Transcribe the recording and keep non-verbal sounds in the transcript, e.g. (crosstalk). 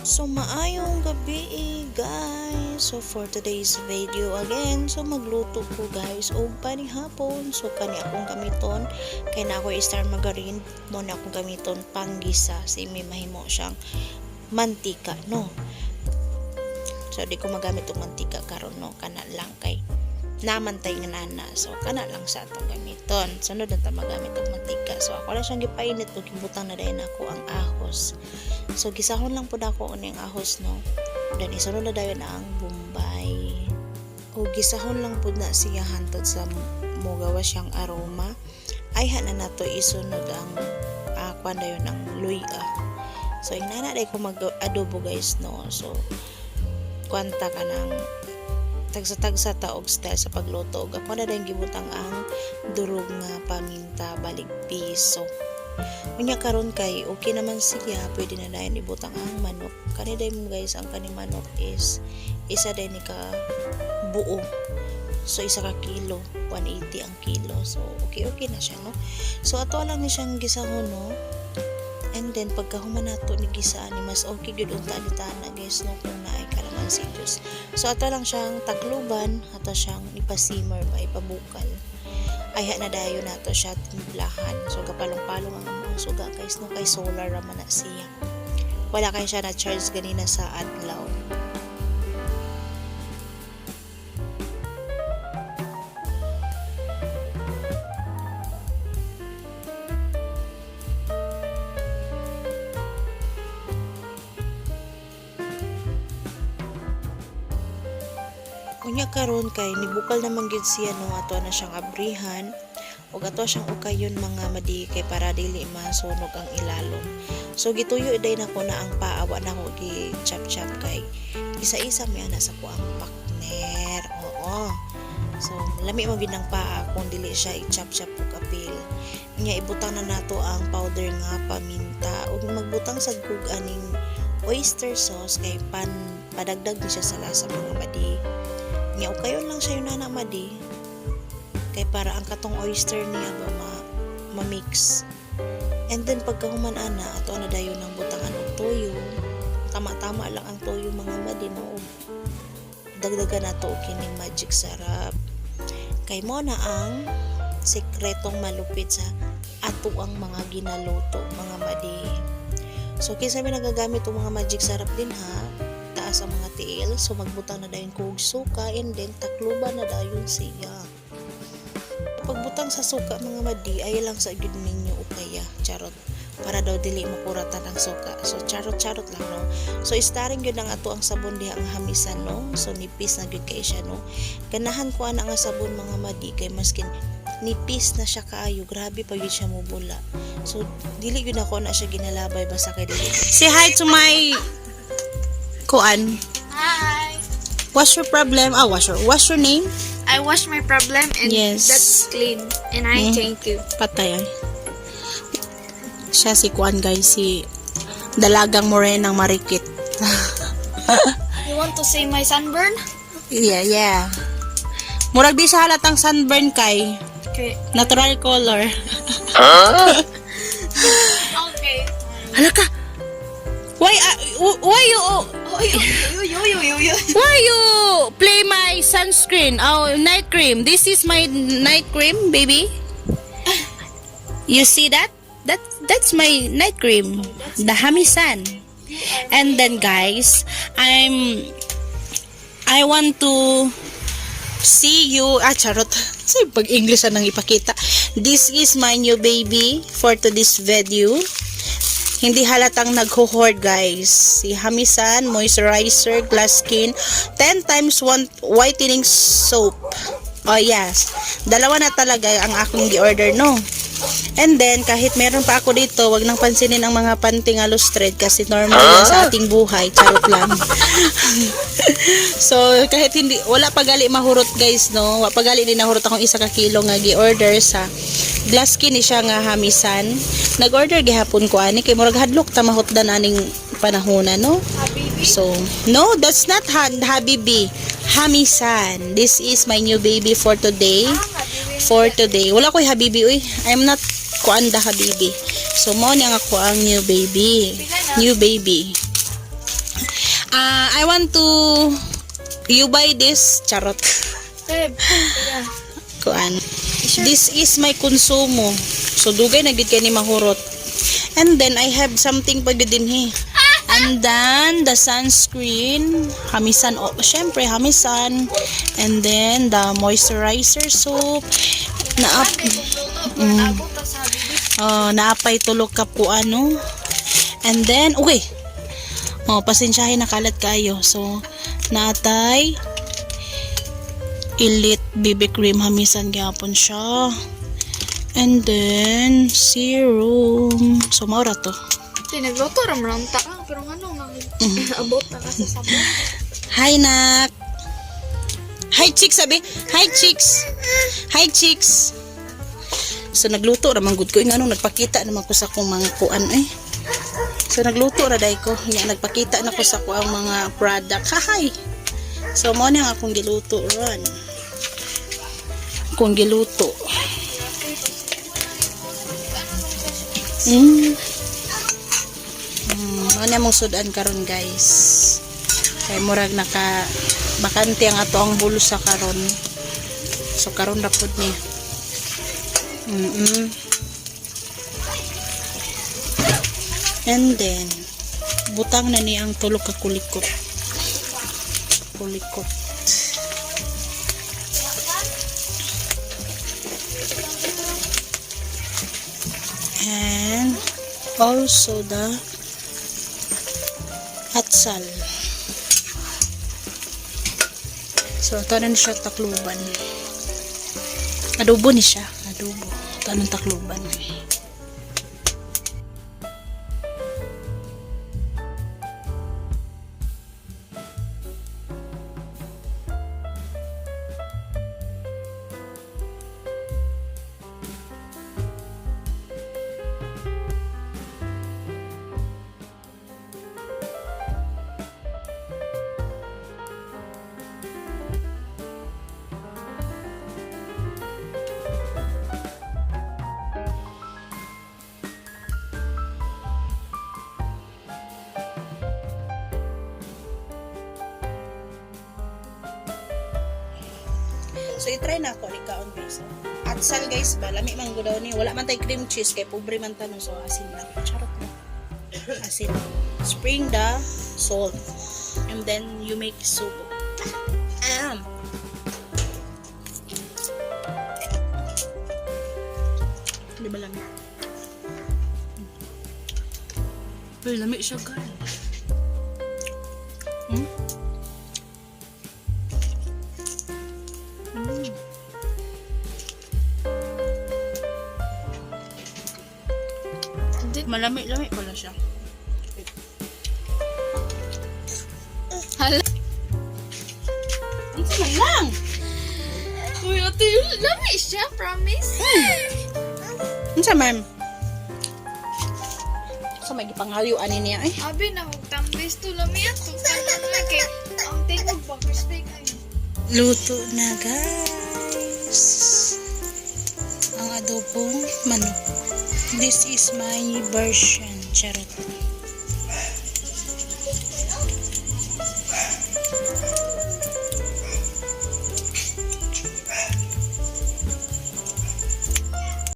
So maayong gabi eh, guys. So for today's video again, so magluto ko guys og paning hapon. So kani akong gamiton kay na ako star margarine mo na akong gamiton panggisa si may mahimo siyang mantika no. So di ko magamit og mantika karon no kana lang kay namantay nga nana. So kana lang sa atong gamiton. Sunod na ta magamit og mantika. So ako lang siyang gipainit ug gibutang na dayon ako ang ahos. So gisahon lang pud ako uning ahos no. Dan isunod na dayon ang bombay. O gisahon lang pud na siya hantod sa mugawa siyang aroma. Ay na nato isunod ang uh, kwan dayon ang luya. So inana day ko mag-adobo guys no. So kwanta ka ng tagsa-tagsa taog style sa pagluto ug ako na din gibutang ang durog nga paminta balig piso Unya karon kay okay naman siya, pwede na dayon ibutang ang manok. Kani day mo guys, ang kani manok is isa day ni ka buo. So isa ka kilo, 180 ang kilo. So okay okay na siya no. So ato lang ni siyang gisahon no. And then pagkahuman nato ni gisa ni mas okay gyud unta ni na guys no kung juice. So ato lang siyang takluban, ato siyang ipasimmer ba ipabukal ay na dayo nato siya timplahan. So kapalong-palong ang among suga guys no? Kay solar raman na siya. Wala kay siya na charge ganina sa adlaw Unya karon kay nibukal naman gyud siya no ato na siyang abrihan ug ato siyang ukayon mga madi kay para dili masunog ang ilalom. So gituyo day nako na ang paawa na ko gi chop chop kay isa-isa mi ana sa ko ang partner. Oo. So lami mo gid ang paa kung dili siya i-chop chop ug apil. Nya ibutang na nato ang powder nga paminta ug magbutang sad kog aning oyster sauce kay pan padagdag siya sa lasa mga madi niya. O kayo lang siya yung nanamadi kay para ang katong oyster niya ba ma ma-mix. And then pagkahuman ana ato na dayon ng butangan og toyo. Tama-tama lang ang toyo mga madi no? Dagdagan nato og kining magic sarap. Kay mo na ang sekretong malupit sa ato ang mga ginaluto mga madi. So kinsa may nagagamit og mga magic sarap din ha tiil so magbutang na dayon kog suka and then takluban na dayon siya. Pagbutang sa suka mga madi ay lang sa gid ninyo ukaya charot. Para daw dili makuratan ang suka. So charot charot lang no? So staring gyud ang ato ang sabon diha ang hamisan no? So nipis na gyud kay siya no? Ganahan ko ana nga sabon mga madi kay maskin nipis na siya kaayo. Grabe pa gyud siya mubula. So dili gyud ako na siya ginalabay basta kay dili. Say hi to my kuan Hi. what's your problem ah what's your what's your name I wash my problem and Yes. that's clean. And I Mm. thank you. patay ay. Siya si Kuan guys, si Dalagang Morenang Marikit. (laughs) You want to see my sunburn? yeah, yeah. Murag di sa halatang sunburn kay Okay. natural color. (laughs) Okay. Hala ka. Why w- why you Oh, yo, yo, yo, yo, yo, yo. why you play my sunscreen? Oh, night cream. This is my night cream, baby. You see that? That that's my night cream. The Hamisan. And then guys, I'm I want to see you ah charot sa pag English nang ipakita this is my new baby for to this video hindi halatang nagho-hoard guys si Hamisan moisturizer glass skin 10 times 1 whitening soap oh yes dalawa na talaga ang akong gi-order no And then, kahit meron pa ako dito, wag nang pansinin ang mga panting alustrade kasi normal yan sa ating buhay. Charot lang. (laughs) so, kahit hindi, wala pa gali mahurot guys, no? Wala pa gali din nahurot akong isa ka kilo nga gi-order sa glass skin ni siya nga hamisan. Nag-order gihapon ko ani kay murag hadlok ta mahutdan aning panahona, no? So, no, that's not ha Habibi. Hamisan. This is my new baby for today. For today. Wala ko'y Habibi, uy. I'm not kuanda Habibi. So, mo ni ang ako ang new baby. New baby. Ah, I want to you buy this charot. Babe, (laughs) Kuan. This is my konsumo. So dugay na gid kay ni mahurot. And then I have something pa gid dinhi. (laughs) And then the sunscreen, hamisan oh, syempre hamisan. And then the moisturizer soap na up Mm. Oh, naapay tulog ka po ano. And then, okay. Oh, pasensyahin nakalat kayo. So, natay Elite BB cream hamisan gyapon siya. And then serum. So, maura to. Tinagluto ram ram ta lang pero ano nang (laughs) abot na kasi sa. Hi, nak. Hi, chicks, sabi. Hi, chicks. Hi, chicks. So, nagluto raman gud ko. Yung ano, nagpakita naman ko sa akong mga kuan eh. So, nagluto ra day ko. Nga, nagpakita na ko sa ko ang mga product. Hi! So, mo ang akong giluto ron. Akong giluto. Mm. Mm, ano mong sudan karon guys. Kay murag naka bakante ang ato ang bulo sa karon. So karon ra pud ni. Mm -mm. And then butang na ni ang tulog ka kulikot. Kulikot. And also the atsal. So, na siya takluban. Adobo ni siya. Adobo. Ng takluban. So, itry na ako. Likaon guys. Atsal guys ba? Lami man ko daw ni. Wala man tay cream cheese. Kay pobre man tanong. So, asin lang. Charot na. Asin. Spring the salt. And then, you make soup. Um. Di ba lami? Uy, lami siya guys. Hindi. Malami-lami pala siya. Hala. Ang man lang! Uy, ate, lami siya, promise. Ang sa ma'am? Sa may gipanghaliw ani niya eh. Abi na tambis to lami ato. Kanan lagi. Ang tingog ba crispy kayo. Luto na guys. Ang adobong manok. This is my version. Charot.